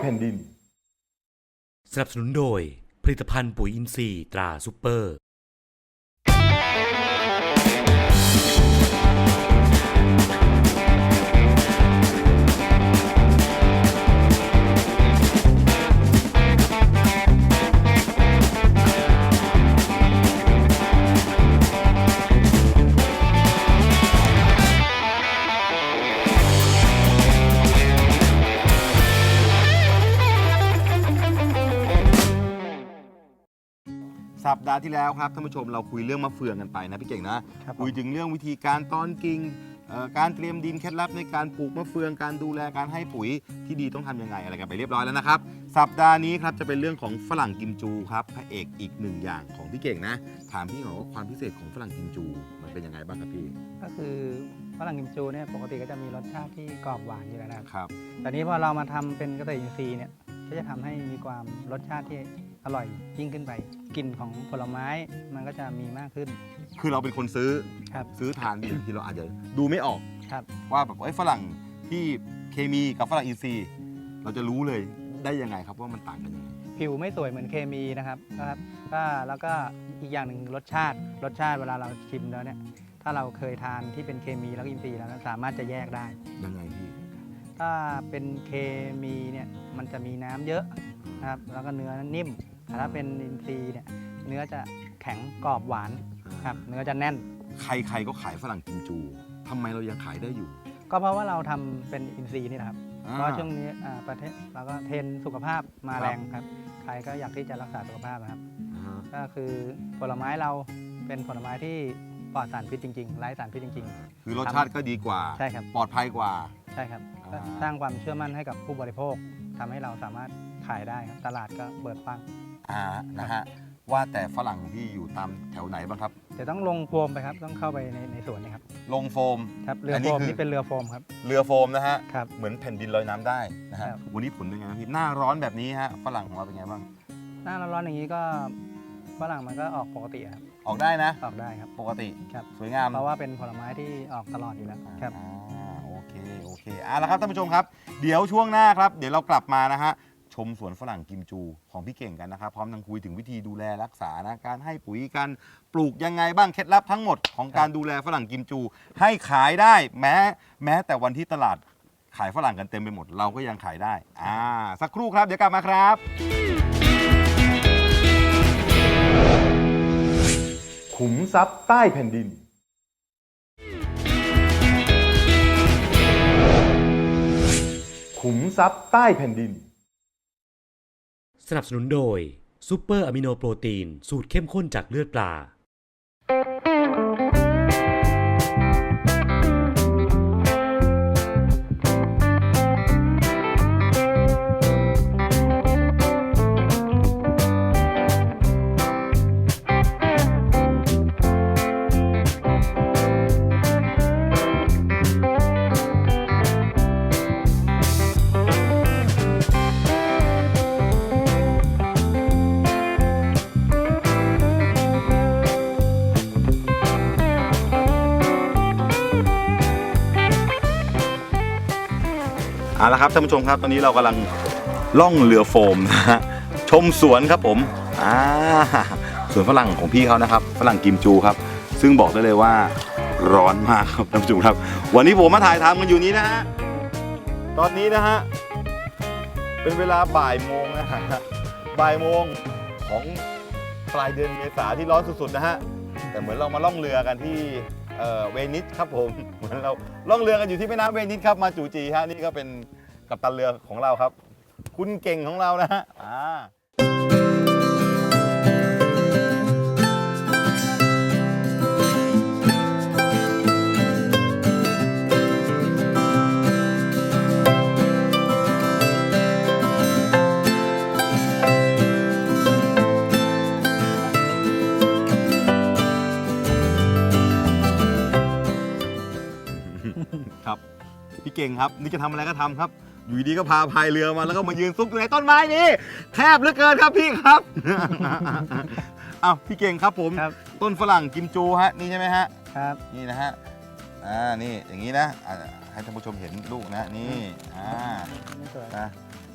แผ่นดิน สนับสนุนโดยผลิตภัณฑ์ปุ๋ยอินทรีย์ตราซูเปอร์ ห์ที่แล้วครับท่านผู้ชมเราคุยเรื่องมะเฟืองกันไปนะพี่เก่งนะ ครับผมคุยถึงเรื่องวิธีการตอนกิ่งเอ่อการเตรียมดินเคล็ดลับในการปลูกมะเฟืองการดูแลการให้ปุ๋ยที่ดีต้องทำยังไงอะไรกันไปเรียบร้อยแล้วนะครับ สัปดาห์นี้ครับจะเป็นเรื่องของฝรั่งกิมจูครับพระเอกอีกหนึ่งอย่างของพี่เก่งนะ ถามพี่หน่อยว่าความพิเศษของฝรั่งกิมจูมันเป็นยังไงบ้างครับพี่ก็คือฝรั่งกิมจูเนี่ยปกติก็จะมีรสชาติที่กรอบหวานอยู่แล้วนะครับ ครับ แต่นี้พอเรามาทำเป็นเกษตรอินทรีย์เนี่ยก็จะทำให้มีความรสชาติที่ อร่อยยิ่งขึ้นไปกลิ่นของผลไม้มันก็จะมีมากขึ้น คือเราเป็นคนซื้อครับซื้อทานบางทีเราอาจจะดูไม่ออกครับ ว่าแบบไอ้ยฝรั่งที่เคมีกับฝรั่งอินทรีย์ เราจะรู้เลยได้ยังไงครับว่ามันต่างกันยังไง ผิวไม่สวยเหมือนเคมีนะครับนะครับก็แล้วก็อีกอย่างหนึ่งรสชาติ รสชาติเวลาเราชิมแล้วเนี่ย ถ้าเราเคยทานที่เป็นเคมีแล้วก็อินทรีย์แล้วสามารถจะแยกได้ ยังไงพี่ ถ้าเป็นเคมีเนี่ยมันจะมีน้ำเยอะ นะครับ แล้วก็เนื้อนิ่มแต่ถ้าเป็นอินทรีย์เนี่ยเนื้อจะแข็งกรอบหวานครับ เนื้อจะแน่น ใครๆก็ขายฝรั่งกิมจูทำไมเรายังขายได้อยู่ ก็เพราะว่าเราทำเป็นอินทรีย์นี่แหละครับอ่าเพราะช่วงนี้อ่าประเทศเราก็เทรนด์สุขภาพมาครับ แรงครับ ใครก็อยากที่จะรักษาสุขภาพนะครับ อ่าฮะก็คือผลไม้เราเป็นผลไม้ที่ปลอดสารพิษจริงๆไร้สารพิษจริง คือรสชาติก็ดีกว่า ๆ ใช่ครับ ปลอดภัยกว่า ใช่ครับอ่าก็สร้างความเชื่อมั่นให้กับผู้บริโภคทำให้เราสามารถขายได้ครับ ตลาดก็เปิดกว้างอ่านะฮะว่าแต่ฝรั่งของพี่อยู่ตามแถวไหนบ้างครับเดี๋ยวต้องลงโฟมไปครับ ต้องเข้าไปในในสวนนะครับ ลงโฟม ครับ เรืออันนี้โฟมคือ นี่เป็นเรือโฟมครับ เรือโฟมนะฮะ ครับ เหมือนแผ่นดินลอยน้ำได้นะฮะ ครับ วันนี้ผลเป็นไงบ้างพี่ หน้าร้อนแบบนี้ฮะ ฝรั่งของเราเป็นไงบ้าง หน้าร้อนๆอย่างนี้ก็ฝรั่งมันก็ออกปกติครับ ออกได้นะ ออกได้ครับ ปกติ ครับ สวยงาม เพราะว่าเป็นผลไม้ที่ออกตลอดอยู่แล้ว ครับ อ่าโอเค โอเคเอาละครับท่านผู้ชมครับ เดี๋ยวช่วงหน้าครับ เดี๋ยวเรากลับมานะฮะ ชมสวนฝรั่งกิมจูของพี่เก่งกันนะครับพร้อมทั้งคุยถึงวิธีดูแลรักษานะการให้ปุ๋ยการปลูกยังไงบ้างเคล็ดลับทั้งหมดของการดูแลฝรั่งกิมจู ให้ขายได้แม้แม้แต่วันที่ตลาดขายฝรั่งกันเต็มไปหมดเราก็ยังขายได้อ่าสักครู่ครับเดี๋ยวกลับมาครับขุมทรัพย์ใต้แผ่นดิน ขุมทรัพย์ใต้แผ่นดิน สนับสนุนโดยซูเปอร์อะมิโนโปรตีนสูตรเข้มข้นจากเลือดปลา เอาละครับท่านผู้ชมครับ ตอนนี้เรากำลังล่องเรือโฟมนะฮะชมสวนครับผมอ่าสวนฝรั่งของพี่เขานะครับฝรั่งกิมจูครับ ซึ่งบอกได้เลยว่าร้อนมากครับท่านผู้ชมครับ วันนี้ผมมาถ่ายทำกันอยู่นี้นะฮะตอนนี้นะฮะเป็นเวลาบ่ายโมงนะฮะบ่ายโมงของปลายเดือนเมษาที่ร้อนสุดๆนะฮะแต่เหมือนเรามาล่องเรือกันที่ เอ่อเวนิสครับผม เหมือนเราล่องเรือกันอยู่ที่แม่น้ำเวนิสครับมาจูจีฮะนี่ก็เป็นกัปตันเรือของเราครับ คุณเก่งของเรานะฮะอ่า ก่งครับนี่จะทำอะไรก็ทำครับ อยู่ดีๆก็พาพายเรือมาแล้วก็มายืนซุกอยู่ในต้นไม้นี่แคบเหลือเกินครับพี่ครับ อ้าวพี่เก่งครับผมครับ ต้นฝรั่งกิมจูฮะนี่ใช่ไหมฮะ ครับ นี่นะฮะ อ่า นี่ อย่างนี้นะอ่าให้ท่านผู้ชมเห็นลูกนะ นี่ อ่าไม่สวยนะ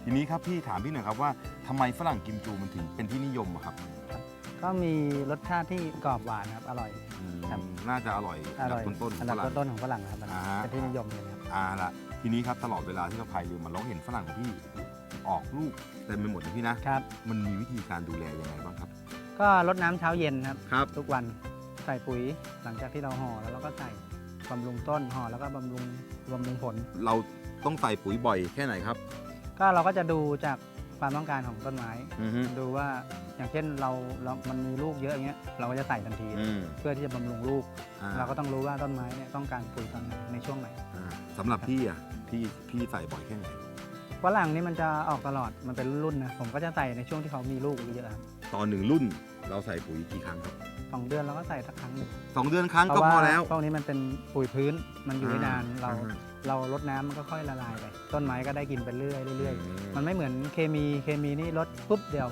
ทีนี้ครับพี่ถามพี่หน่อยครับว่าทำไมฝรั่งกิมจูมันถึงเป็นที่นิยมอะครับก็มีรสชาติที่กรอบหวานครับ อร่อยอืมครับ น่าจะอร่อยอร่อยอันดับต้นๆอันดับฝรั่ง ต้นๆของฝรั่งครับอ่าฮะ เป็นที่นิยมเลยครับ อ่าละทีนี้ครับตลอดเวลาที่เราพายเรือมาเราเห็นฝรั่งของพี่ออกลูกเต็มไปหมดเลยพี่นะครับ มันมีวิธีการดูแลยังไงบ้างครับ ก็รดน้ำเช้าเย็นครับ ครับ ทุกวันใส่ปุ๋ยหลังจากที่เราห่อแล้วเราก็ใส่บำรุงต้นห่อแล้วก็บำรุงบำรุงผล เราต้องใส่ปุ๋ยบ่อยแค่ไหนครับ ก็เราก็จะดูจาก ความต้องการของต้นไม้ อือฮึ ดูว่าอย่างเช่นเราเรามันมีลูกเยอะอย่างเงี้ยเราก็จะใส่ทันที อืมเพื่อที่จะบำรุงลูก อ่าเราก็ต้องรู้ว่าต้นไม้เนี่ยต้องการปุ๋ยตอนไหนในช่วงไหนอ่าสำหรับพี่อะพี่พี่ใส่บ่อยแค่ไหนฝรั่งนี่มันจะออกตลอดมันเป็นรุ่นๆนะผมก็จะใส่ในช่วงที่เขามีลูกเยอะๆครับตอนหนึ่งรุ่นเราใส่ปุ๋ยกี่ครั้งครับ สองเดือนเราก็ใส่สักครั้งหนึ่งสองเดือนครั้งเพก็ราะพว่าอแล้วพวกนี้มันเป็นปุ๋ยพื้นมันอยู่ได้นานเรา อ่ฮะ เราลดน้ำมันก็ค่อยละลายไปต้นไม้ก็ได้กินไปเรื่อยๆเรื่อยอืๆมันไม่เหมือนเคมีเคมีนี่ลดปุ๊บเดียว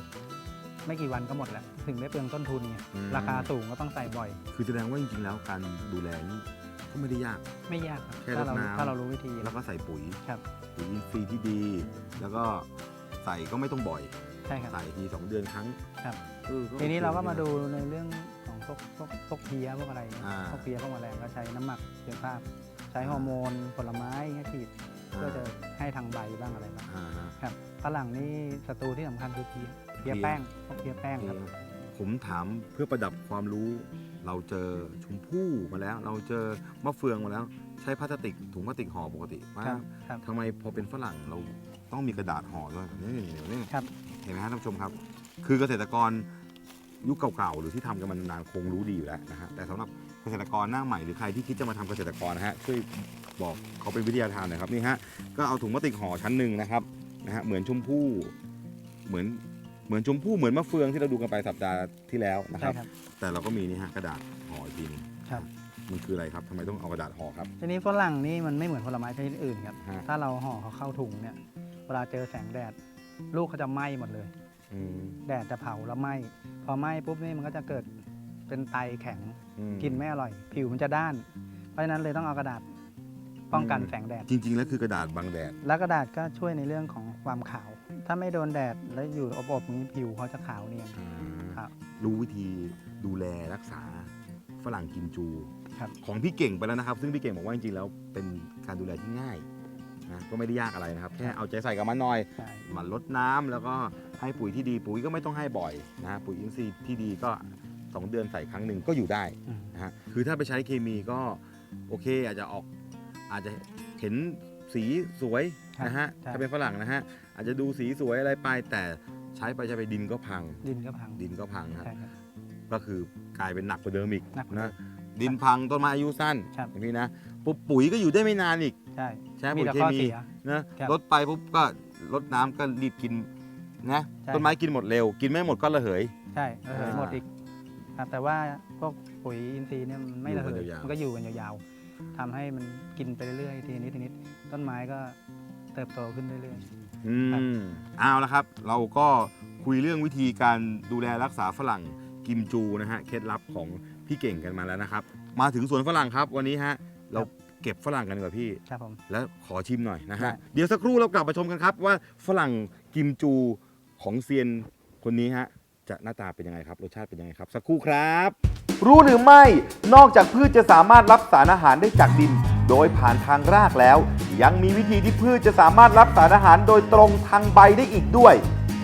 ไม่กี่วันก็หมดแล้วถึงได้เปลืองต้นทุนไงอืม ราคาสูงก็ต้องใส่บ่อย คือแสดงว่าจริงๆแล้วการดูแลนี่ก็ไม่ได้ยาก ไม่ยากครับแค่ถ้าเรารดน้ำ ถ้าเรารู้วิธี แล้วก็ใส่ปุ๋ยครับ ปุ๋ยอินทรีย์ที่ดี แล้วก็ใส่ก็ไม่ต้องบ่อย ใช่ครับ ใส่ทีสองเดือนครั้งครับ เออทีนี้โอคเราก็มาะดูในเรื่องของ พวกพวกพวกเพลี้ยพวกอะไรอ่า พวกเพลี้ยพวกแมลงก็ใช้น้ำหมักเชื้อภาพ ใช้ฮอร์โมนผลไม้เงี้ยฉีดเพื่อจะให้ทางใบบ้างอะไรบ้างอ่าฮะ ครับฝรั่งนี่ศัตรูที่สำคัญคือเพลี้ยเพลี้ยเพลี้ย แป้งพวกเพลี้ยแป้งครับ ผมถามเพื่อประดับความรู้ เราเจอชมพู่มาแล้ว เราเจอมะเฟืองมาแล้ว ใช้พลาสติกถุงพลาสติกห่อปกติมาครับครับ ทำไมพอเป็นฝรั่งเราต้องมีกระดาษห่อด้วยนี่นี่นี่ครับ เห็นไหมฮะท่านผู้ชมครับ คือเกษตรกร ยุคเก่าๆ หรือที่ทำกันมานานคงรู้ดีอยู่แล้วนะฮะแต่สำหรับเกษตรกรหน้าใหม่หรือใครที่คิดจะมาทำเกษตรกรนะฮะช่วยบอกเขาเป็นวิทยาทานหน่อยครับนี่ฮะก็เอาถุงพลาสติกห่อชั้นหนึ่งนะครับนะฮะเหมือนชมพู่เหมือนเหมือนชมพู่เหมือนมะเฟืองที่เราดูกันไปสัปดาห์ที่แล้วนะคใช่รับครับ แต่เราก็มีนี่ฮะกระดาษห่ออีกทีหนึงครับ มันคืออะไรครับทำไมต้องเอากระดาษห่อครับ ทีนี้ฝรั่งนี่มันไม่เหมือนผลไม้ชนิดอื่นครับ ฮะ ถ้าเราห่อเขาเข้าถุงเนี่ย เวลาเจอแสงแดด ลูกเขาจะไหม้หมดเลย อืมแดดจะเผาแล้วไหม้พอไหม้ปุ๊บนี่มันก็จะเกิดเป็นไตแข็งอืม กินไม่อร่อย ผิวมันจะด้าน เพราะฉะนั้นเลยต้องเอากระดาษป้องกันอืม แสงแดด จริง ๆ แล้วคือกระดาษบังแดด แล้วกระดาษก็ช่วยในเรื่องของความขาว ถ้าไม่โดนแดดแล้วอยู่อบๆนี้ผิวเขาจะขาวเนียน ครับรู้วิธีดูแลรักษาฝรั่งกิมจู ครับ ของพี่เก่งไปแล้วนะครับ ซึ่งพี่เก่งบอกว่าจริงๆแล้วเป็นการดูแลที่ง่าย นะก็ไม่ได้ยากอะไรนะครับ แค่เอาใจใส่กับมันหน่อยใช่หมันลดน้ำแล้วก็ให้ปุ๋ยที่ดีปุ๋ยก็ไม่ต้องให้บ่อยนะปุ๋ยอินทรีย์ที่ดีก็ 2 เดือนใส่ครั้งหนึ่งก็อยู่ได้อืมนะฮะคือถ้าไปใช้เคมีก็โอเคอาจจะออกอาจจะเห็นสีสวยนะฮะใช่ถ้าเป็นฝรั่งนะฮะอาจจะดูสีสวยอะไรไป แต่ใช้ไปใช้ไปดินก็พัง ดินก็พังดินก็พังฮะใช่ครับ ก็คือกลายเป็นหนักกว่าเดิมอีกหนักกว่าเดินะมดินพังต้นไม้อายุสั้นครับ อย่างนี้นะ ปุ๊บปุ๋ยก็อยู่ได้ไม่นานอีก ใช่ใช้มีปุ๋ยแต่เคข้อมีเสีย นะครับลดไปปุ๊บก็ลดน้ำก็รีบกินนะใช่ ต้นไม้กินหมดเร็ว กินไม่หมดก็ระเหย ใช่ระเหยอ่าหมดอีกครับแต่ว่าพวกปุ๋ยอินทรีย์เนี่ยมันไม่อยู่ระเหกันยยาวๆ มันก็อยู่กันยาวๆทำให้มันกินไปเรื่อยๆทีนิดทีนิดต้นไม้ก็เติบโตขึ้นเรื่อย อืครับ มเอาละครับ เราก็คุยเรื่องวิธีการดูแลรักษาฝรั่งกิมจูนะฮะเคล็ดลับของพี่เก่งกันมาแล้วนะครับ มาถึงสวนฝรั่งครับวันนี้ฮะ เราเก็บฝรั่งกันดีกว่าพี่ๆครับผม แล้วขอชิมหน่อยนะฮะ ได้ เดี๋ยวสักครู่เรากลับมาชมกันครับว่าฝรั่งกิมจูของเซียนคนนี้ฮะ จะหน้าตาเป็นยังไงครับ รสชาติเป็นยังไงครับ สักครู่ครับ รู้หรือไม่ นอกจากพืชจะสามารถรับสารอาหารได้จากดิน โดยผ่านทางรากแล้ว ยังมีวิธีที่พืชจะสามารถรับสารอาหารโดยตรงทางใบได้อีกด้วย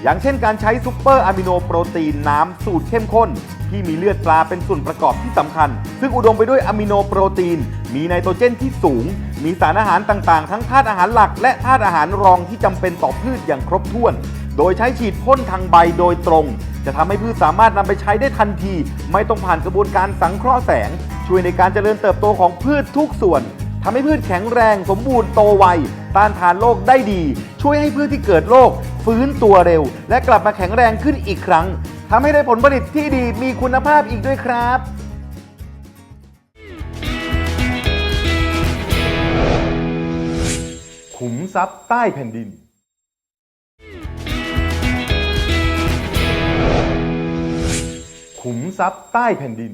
อย่างเช่นการใช้ซูเปอร์อะมิโนโปรตีนน้ำสูตรเข้มข้น ที่มีเลือดปลาเป็นส่วนประกอบที่สำคัญ ซึ่งอุดมไปด้วยอะมิโนโปรตีน มีไนโตรเจนที่สูง มีสารอาหารต่างๆ ทั้งธาตุอาหารหลัก และธาตุอาหารรองที่จำเป็นต่อพืชอย่างครบถ้วน โดยใช้ฉีดพ่นทางใบโดยตรง จะทำให้พืชสามารถนำไปใช้ได้ทันที ไม่ต้องผ่านกระบวนการสังเคราะห์แสง ช่วยในการเจริญเติบโตของพืชทุกส่วนทำให้พืชแข็งแรง สมบูรณ์โตไว ต้านทานโรคได้ดี ช่วยให้พืชที่เกิดโรคฟื้นตัวเร็ว และกลับมาแข็งแรงขึ้นอีกครั้งทำให้ได้ผลผลิตที่ดีมีคุณภาพอีกด้วยครับขุมทรัพย์ใต้แผ่นดิน ขุมทรัพย์ใต้แผ่นดิน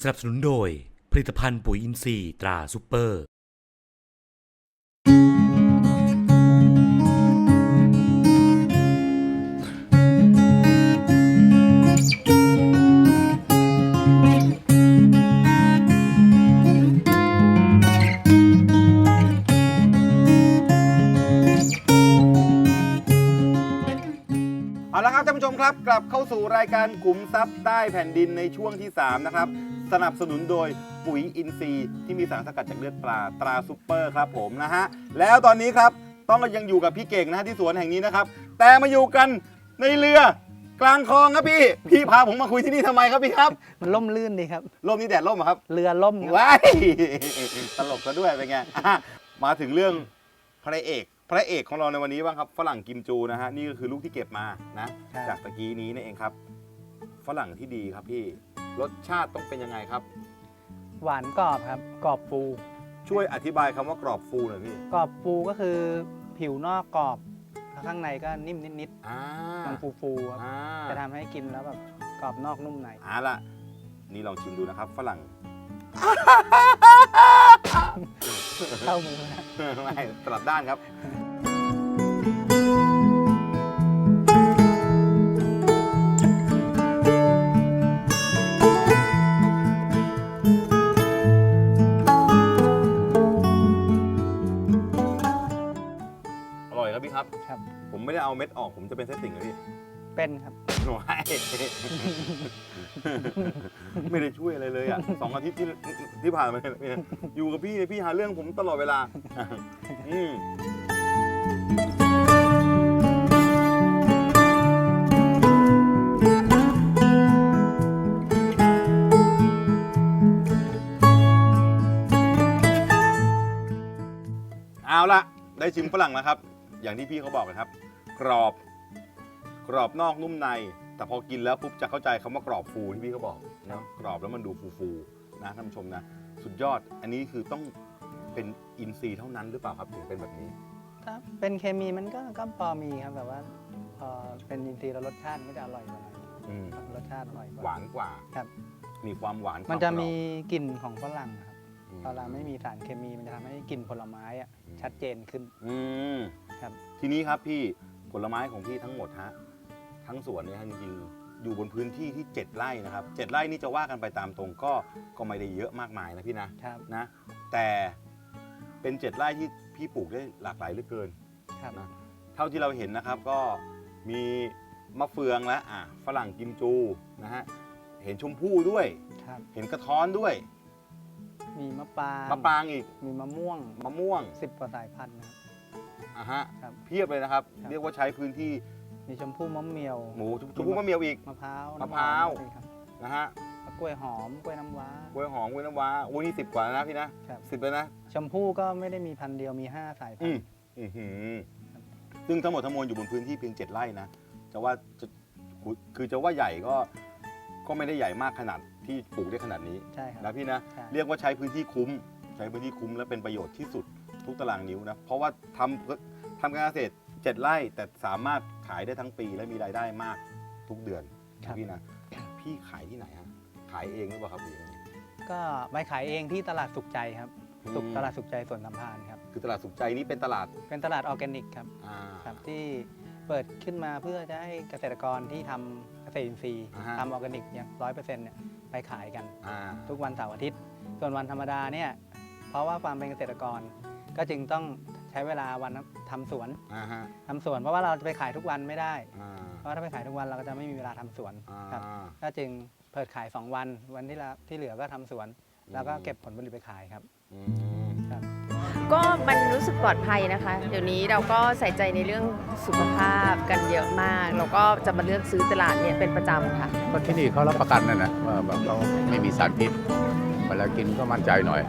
สนับสนุนโดยผลิตภัณฑ์ปุ๋ยอินทรีย์ตราซูเปอร์ ผู้ชมครับกลับเข้าสู่รายการขุมทรัพย์ใต้แผ่นดินในช่วงที่ 3 นะครับ สนับสนุนโดยปุ๋ยอินทรีย์ที่มีสารสกัดจากเลือดปลาตราซูเปอร์ครับผมนะฮะ แล้วตอนนี้ครับต้องยังอยู่กับพี่เก่งนะฮะที่สวนแห่งนี้นะครับ แต่มาอยู่กันในเรือกลางคลองครับพี่ พี่พาผมมาคุยที่นี่ทำไมครับพี่ครับมันล่มลื่นดีครับร่มนี่แดดร่มเหรอครับเรือล่มครับว้ายตลกซะด้วยเป็นไงอะมาถึงเรื่องพระเอก พระเอกของเราในวันนี้บ้างครับฝรั่งกิมจูนะฮะนี่ก็คือลูกที่เก็บมานะจากตะกี้นี้นั่นเองครับฝรั่งที่ดีครับพี่รสชาติต้องเป็นยังไงครับ หวานกรอบครับ กรอบฟูช่วยอธิบายคำว่ากรอบฟูหน่อยพี่กรอบฟูก็คือผิวนอกกรอบข้างในก็นิ่มนิดอ่าๆมันฟูๆครับอ่าจะทำให้กินแล้วแบบกรอบนอกนุ่มในเอ่าล่ะนี่ลองชิมดูนะครับ ฝรั่ง เข้ามือนะไม่ตลับด้านครับ อร่อยครับพี่ครับ ครับ ผมไม่ได้เอาเม็ดออกผมจะเป็นเส้นติ่งเลยพี่ เป็นครับว้ายไม่ได้ช่วยอะไรเลยอะสองอาทิตย์ที่ที่ผ่านมาเนี่ยอยู่กับพี่เนี่ยพี่หาเรื่องผมตลอดเวลาอืมเอาละได้ชิมฝรั่งแล้วครับ อย่างที่พี่เขาบอกนะครับ กรอบ กรอบนอกนุ่มใน แต่พอกินแล้วปุ๊บจะเข้าใจคำว่ากรอบฟูที่พี่เขาบอกนะกรอบแล้วมันดูฟูๆนะท่านผู้ชมนะ สุดยอดอันนี้คือต้องเป็นอินทรีย์เท่านั้นหรือเปล่าครับถึงเป็นแบบนี้ ถ้าเป็นเคมีมันก็ก็พอมีครับแบบว่าพอเป็นอินทรีย์แล้วรสชาติมันก็จะอร่อยกว่าหน่อยอืมรสชาติอร่อยกว่า หวานกว่าครับ มีความหวานมันจะความีกรอบกลิ่นของฝรั่งครับอืมเวลาไม่มีสารเคมีมันจะทำให้กลิ่นผลไม้อะอืมชัดเจนขึ้น อืมครับ ทีนี้ครับพี่ผลไม้ของพี่ทั้งหมดฮะ ทั้งสวนเนี่ยฮะจริงๆอยู่บนพื้นที่ที่ 7 ไร่นะครับ7ไร่นี่จะว่ากันไปตามตรงก็ก็ไม่ได้เยอะมากมายนะพี่นะครับนะแต่เป็นเจ็ดไร่ที่พี่ปลูกได้หลากหลายเหลือเกินครับนะเท่าที่เราเห็นนะครับก็มีมะเฟืองและอะฝรั่งกิมจูนะฮะเห็นชมพู่ด้วย ครับ เห็นกระท้อนด้วยมีมะปรางมะปรางอีกมีมะม่วงมะม่วงสิบกว่าสายพันธุ์นะครับอะฮะครับ เพียบเลยนะครับ ครับ เรียกว่าใช้พื้นที่ มีชมพู่มะเมียวหมูชมพู่มะเมียวอีก มะพร้าวมะพร้าว น้ำหอมครับนะฮะกล้วยหอมกล้วยน้ำว้า กล้วยหอมกล้วยน้ำว้าโอ้นี่สิบกว่าแล้วนะพี่นะครับ สิบเลยนะชมพู่ก็ไม่ได้มีพันธุ์เดียวมีห้าสายพัอืนมธุ์อื้อหือซึ่งทั้งหมดทั้งมวลอยู่บนพื้นที่เพียงเจ็ดไร่นะจะว่าจะคือจะว่าใหญ่ก็ก็ไม่ได้ใหญ่มากขนาดที่ปลูกได้ขนาดนี้ใช่ครับนะพี่นะ ใช่เรียกว่าใช้พื้นที่คุ้ม ใช้พื้นที่คุ้มและเป็นประโยชน์ที่สุดทุกตารางนิ้วนะ เพราะว่าทำทำการเกษตร เจ็ดไร่แต่สามารถขายได้ทั้งปีและมีรายได้มากทุกเดือนครับนะพี่นะ พี่ขายที่ไหนฮะขายเองหรือเปล่าครับหรือยังไงก็ไปขายเองที่ตลาดสุขใจครับ สุขอืมตลาดสุขใจสวนสัมพันธ์ครับ คือตลาดสุขใจนี้เป็นตลาดเป็นตลาดออร์แกนิกครับอ่า ครับที่เปิดขึ้นมาเพื่อจะให้เกษตรกรที่ทำเกษตรอินทรีย์อ่าฮะ ทำออร์แกนิกอย่างร้อยเปอร์เซ็นต์เนี่ยไปขายกัน อ่าทุกวันเสาร์อาทิตย์ ส่วนวันธรรมดาเนี่ยเพราะว่าความเป็นเกษตรกรก็จึงต้องใช้เวลาวันทำสวนอ่าฮะทำสวนเพราะว่าเราจะไปขายทุกวันไม่ได้ อ่าเพราะว่าถ้าไปขายทุกวันเราก็จะไม่มีเวลาทำสวน อ่า ครับ ก็จึงเปิดขาย 2 วันวันที่ละที่เหลือก็ทำสวน แล้วก็เก็บผลผลิตไปขายครับ อืมก็มันรู้สึกปลอดภัยนะคะ เดี๋ยวนี้เราก็ใส่ใจในเรื่องสุขภาพกันเยอะมากเราก็จะมาเลือกซื้อตลาดเนี่ยเป็นประจำค่ะ ก็ที่นี่เขารับประกันนั่นนะว่าแบบเขาไม่มีสารพิษเวลากินก็มั่นใจหน่อย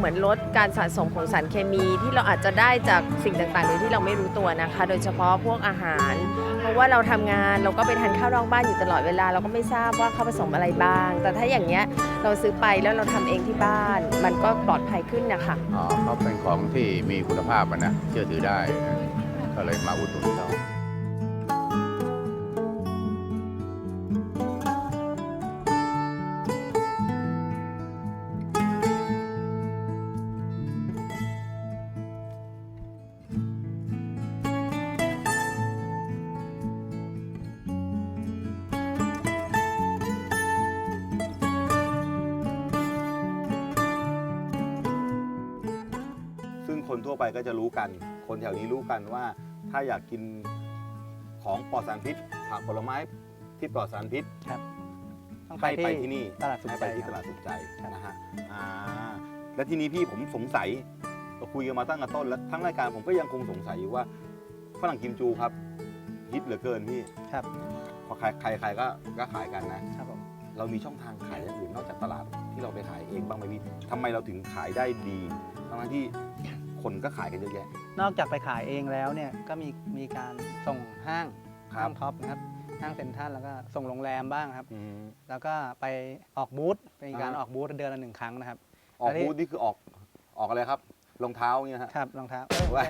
เหมือนลดการสะสมของสารเคมีที่เราอาจจะได้จากสิ่งต่างๆ โดยที่เราไม่รู้ตัวนะคะ โดยเฉพาะพวกอาหาร เพราะว่าเราทำงานเราก็ไปทานข้าวนอกบ้านอยู่ตลอดเวลา เราก็ไม่ทราบว่าเขาผสมอะไรบ้าง แต่ถ้าอย่างเงี้ยเราซื้อไปแล้วเราทำเองที่บ้าน มันก็ปลอดภัยขึ้นนะคะอ๋อเขาเป็นของที่มีคุณภาพนะเชื่อถือได้ ก็เลยมาอุดหนุนเขา คนแถวนี้รู้กันว่า ถ้าอยากกินของปลอดสารพิษผักผลไม้ที่ปลอดสารพิษต้องไปให้ที่ไปที่ นี่ตลาดสุขให้ใจไปที่คตรับลาดสุขใจครับนะฮะอ่าและทีนี้พี่ผมสงสัยเราคุยกันมาตั้งแต่ต้นแล้วทั้งรายการผมก็ยังคงสงสัยอยู่ว่าฝรั่งกิมจูครับฮิตเหลือเกินพี่ครับพอใครใครใครก็ก็ขายกันนะ ครับผม เรามีช่องทางขายอย่างอื่นนอกจากตลาดที่เราไปขายเองบ้างไหมพี่ทำไมเราถึงขายได้ดี ทั้งๆที่ คนก็ขายกันเยอะแยะ นอกจากไปขายเองแล้วเนี่ยก็มีมีการส่งห้างครับ ห้างท็อปนะครับห้างเซ็นทรัลแล้วก็ส่งโรงแรมบ้างครับ อืม แล้วก็ไปออกบูธเป็นการอ่า ออกบูธเดือนละหนึ่งครั้งนะครับ ออกอันนี้บูธนี่คือออกออกอะไรครับรองเท้าเนี่ยนะฮะครับรองเท้าว่า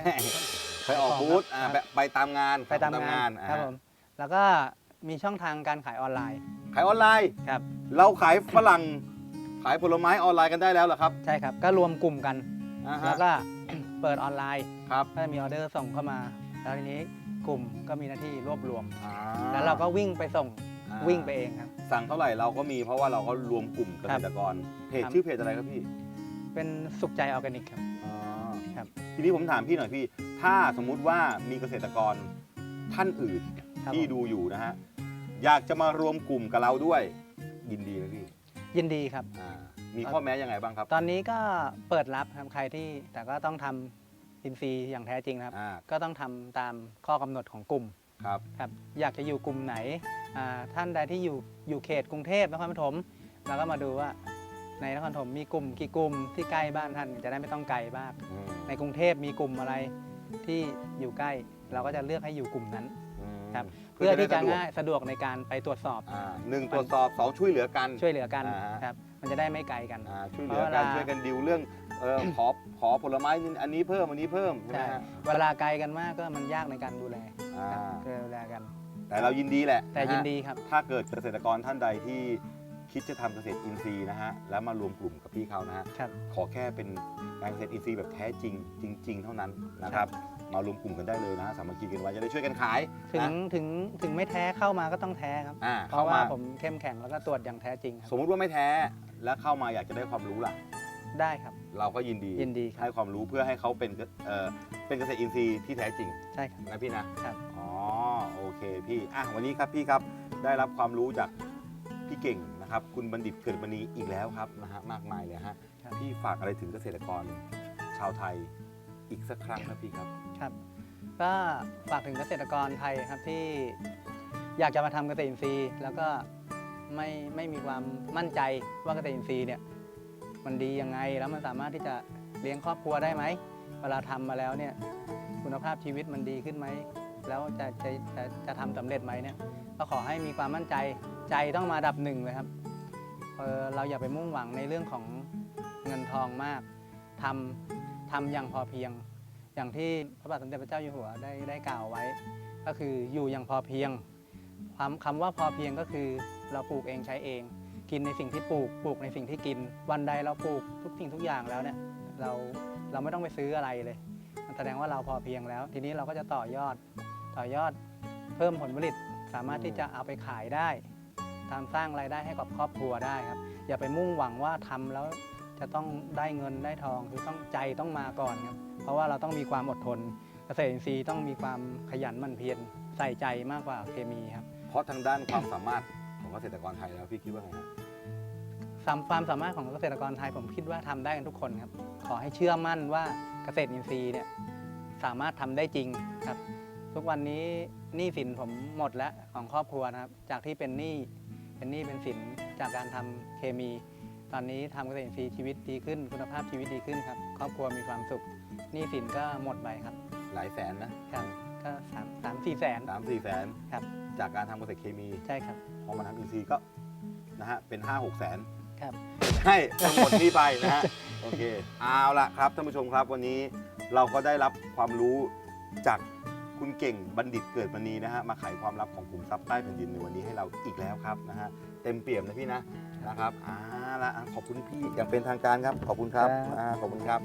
ไปออกบูธอ่าไปไปตามงานไปตามงานอ่ครับผมแล้วก็มีช่องทางการขายออนไลน์ขายออนไลน์ ครับ เราขายฝรั่ง ขายผลไม้ออนไลน์กันได้แล้วเหรอครับใช่ครับ ก็รวมกลุ่มกัน อ่าฮะแล้วก็ เปิดออนไลน์ครับก็จะมีออเดอร์ส่งเข้ามา แล้วทีนี้กลุ่มก็มีหน้าที่รวบรวม อ่าแล้วเราก็วิ่งไปส่งอ่าวิ่งไปเองครับ สั่งเท่าไหร่เราก็มีเพราะว่าเราก็รวมกลุ่มเกษตรกรเพจครับ ชื่อเพจอะไรครับพี่เป็นสุขใจออร์แกนิกครับ อ๋อครับ ทีนี้ผมถามพี่หน่อยพี่ ถ้าสมมุติว่ามีเกษตรกรท่านอื่นครับที่ผมดูอยู่นะฮะอยากจะมารวมกลุ่มกับเราด้วยยินดีไหมพี่ยินดีครับ อ่า มีข้อแม้ยังไงบ้างครับตอนนี้ก็เปิดรับครับใครที่แต่ก็ต้องทำอินซีย์อย่างแท้จริงนะครับ อ่าก็ต้องทำตามข้อกำหนดของกลุ่มครับ ครับอยากจะอยู่กลุ่มไหนอ่าท่านใดที่อยู่อยู่เขตกรุงเทพนครปฐมเราก็มาดูว่าในนครปฐมมีกลุ่มกี่กลุ่มที่ใกล้บ้านท่านจะได้ไม่ต้องไกลมาก อืมในกรุงเทพมีกลุ่มอะไรที่อยู่ใกล้ เราก็จะเลือกให้อยู่กลุ่มนั้น อืมครับ เพื่อที่จะได้สดวกง่ายสะดวกในการไปตรวจสอบ อ่าหนึ่งตรวจสอบสองช่วยเหลือกัน ช่วยเหลือกันอ่าฮะ ครับ มันจะได้ไม่ไกลกัน อ่าช่วยเหลือกันเพราะเวลา ช่วยกันดิวเรื่องเออขอขอผลไม้อันนี้เพิ่มอันนี้เพิ่มใช่ไหมใช่ฮะเวลาไกลกันมากก็มันยากในการดูแลอ่าครับดูแลกัน แต่เรายินดีแหละแต่ะฮะยินดีครับ ถ้าเกิดเกษตรกรท่านใดที่คิดจะทำเกษตรอินทรีย์นะฮะแล้วมารวมกลุ่มกับพี่เขานะฮะ ครับ ขอแค่เป็นการเกษตรอินทรีย์แบบแท้จริง จริง ๆ เท่านั้นนะครับ มารวมกลุ่มกันได้เลยนะฮะสามัคคีกันไว้จะได้ช่วยกันขายถึงนะถึงถึงไม่แท้เข้ามาก็ต้องแท้ครับ อ่าเพเข้าราะว่ามาผมเข้มแข็งแล้วก็ตรวจอย่างแท้จริงครัสมมุติว่าไม่แท้ แล้วเข้ามาอยากจะได้ความรู้ล่ะ ได้ครับ เราก็ยินดียินดีครับ ให้ความรู้เพื่อให้เขาเป็นเอ่อเป็นเกษตรอินทรีย์ที่แท้จริง ใช่ครับ นะพี่นะครับ อ๋อโอเคพี่อะวันนี้ครับพี่ครับได้รับความรู้จากพี่เก่งนะครับ คุณบัณฑิตเกิดมณีอีกแล้วครับนะฮะมากมายเลยฮะครับพี่ฝากอะไรถึงเกษตรกรชาวไทยอีกสักครั้งครับพี่ครับ ครับก็ฝากถึงเกษตรกรไทยครับที่อยากจะมาทำเกษตรอินทรีย์ แล้วก็ ไม่ไม่มีความมั่นใจว่าเกษตรอินทรีย์เนี่ยมันดียังไงแล้วมันสามารถที่จะเลี้ยงครอบครัวได้ไหมเวลาทำมาแล้วเนี่ยคุณภาพชีวิตมันดีขึ้นไหมแล้วจะจะจะจะทำสำเร็จไหมเนี่ยก็ขอให้มีความมั่นใจใจต้องมาดับหนึ่งเลยครับเเราอย่าไปมุ่งหวังในเรื่องของเงินทองมากทำทำอย่างพอเพียง อย่างที่พระบาทสมเด็จพระเจ้าอยู่หัวได้ได้กล่าวไว้ ก็คืออยู่อย่างพอเพียงความคำว่าพอเพียงก็คือ เราปลูกเองใช้เอง กินในสิ่งที่ปลูกปลูกในสิ่งที่กิน วันใดเราปลูกทุกสิ่งทุกอย่างแล้วเนี่ยเราเราไม่ต้องไปซื้ออะไรเลยมันแสดงว่าเราพอเพียงแล้ว ทีนี้เราก็จะต่อยอดต่อยอดเพิ่มผลผลิตสามารถที่จะเอาไปขายได้ทำสร้างรายได้ให้กับครอบครัวได้ครับ อย่าไปมุ่งหวังว่าทำแล้วจะต้องได้เงินได้ทองคือต้องใจต้องมาก่อนครับเพราะว่าเราต้องมีความอดทน เกษตรอินทรีย์ต้องมีความขยันหมั่นเพียรใส่ใจมากกว่าเคมีครับ เพราะทางด้านความสามารถ เกษตรกรไทยแล้วพี่คิดว่าไงครับสามความสามารถของเกษตรกรไทยผมคิดว่าทำได้กันทุกคนครับ ขอให้เชื่อมั่นว่าเกษตรอินทรีย์เนี่ยสามารถทำได้จริงครับ ทุกวันนี้หนี้สินผมหมดแล้วของครอบครัวนะครับ จากที่เป็นหนี้เป็นหนี้เป็นสินจากการทำเคมี ตอนนี้ทำเกษตรอินทรีย์ชีวิตดีขึ้น คุณภาพชีวิตดีขึ้นครับ ครอบครัวมีความสุขหนี้สินก็หมดไปครับ หลายแสนนะครับ ก็สามสามสี่แสน สามสี่แสนครับ จากการทำเกษตรเคมี ใช่ครับ พอมาทำอินทรีย์ก็นะฮะเป็น 5 6 แสนครับใช่ทั้งหมดที่ไปนะฮะ โอเค เอาละครับท่านผู้ชมครับวันนี้เราก็ได้รับความรู้จากคุณเก่งบัณฑิตเกิดมณีนะฮะมาไขความลับของขุมทรัพย์ใต้แผ่นดินในวันนี้ให้เราอีกแล้วครับนะฮะเต็มเปี่ยมนะพี่นะนะครับเอาละขอบคุณพี่อย่างเป็นทางการครับ ขอบคุณครับครับ อ่าขอบคุณครับ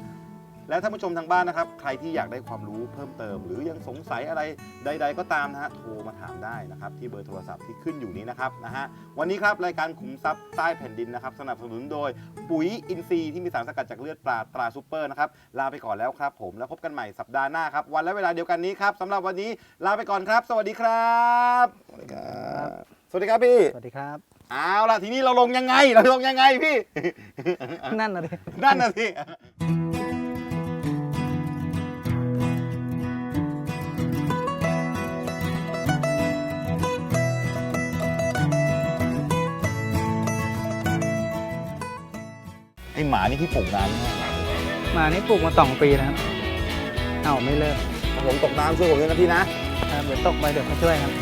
และท่านผู้ชมทางบ้านนะครับ ใครที่อยากได้ความรู้เพิ่มเติม หรือยังสงสัยอะไรใด ๆ ก็ตามนะฮะโทรมาถามได้นะครับ ที่เบอร์โทรศัพท์ที่ขึ้นอยู่นี้นะครับนะฮะวันนี้ครับรายการขุมทรัพย์ใต้แผ่นดินนะครับ สนับสนุนโดยปุ๋ยอินทรีย์ที่มีสารสกัดจากเลือดปลาตราซูเปอร์นะครับลาไปก่อนแล้วครับ ผมแล้วพบกันใหม่สัปดาห์หน้าครับวันและเวลาเดียวกันนี้ครับสำหรับวันนี้ลาไปก่อนครับ สวัสดีครับสวัสดีครับสวัสดีครับพี่สวัสดีครับ เอาล่ะทีนี้เราลงยังไงเราลงยังไงพี่ นั่นนะดินั่นน่ะสิ ไอหมานี่พี่ปลูกนานมากหมานี่ปลูกมาสองปีแล้วครับ เอ้าไม่เลิกผมตกน้ำช่วยผมด้วยนะพี่นะครับเดี๋ยวตกไปเดี๋ยวเขาช่วยครับ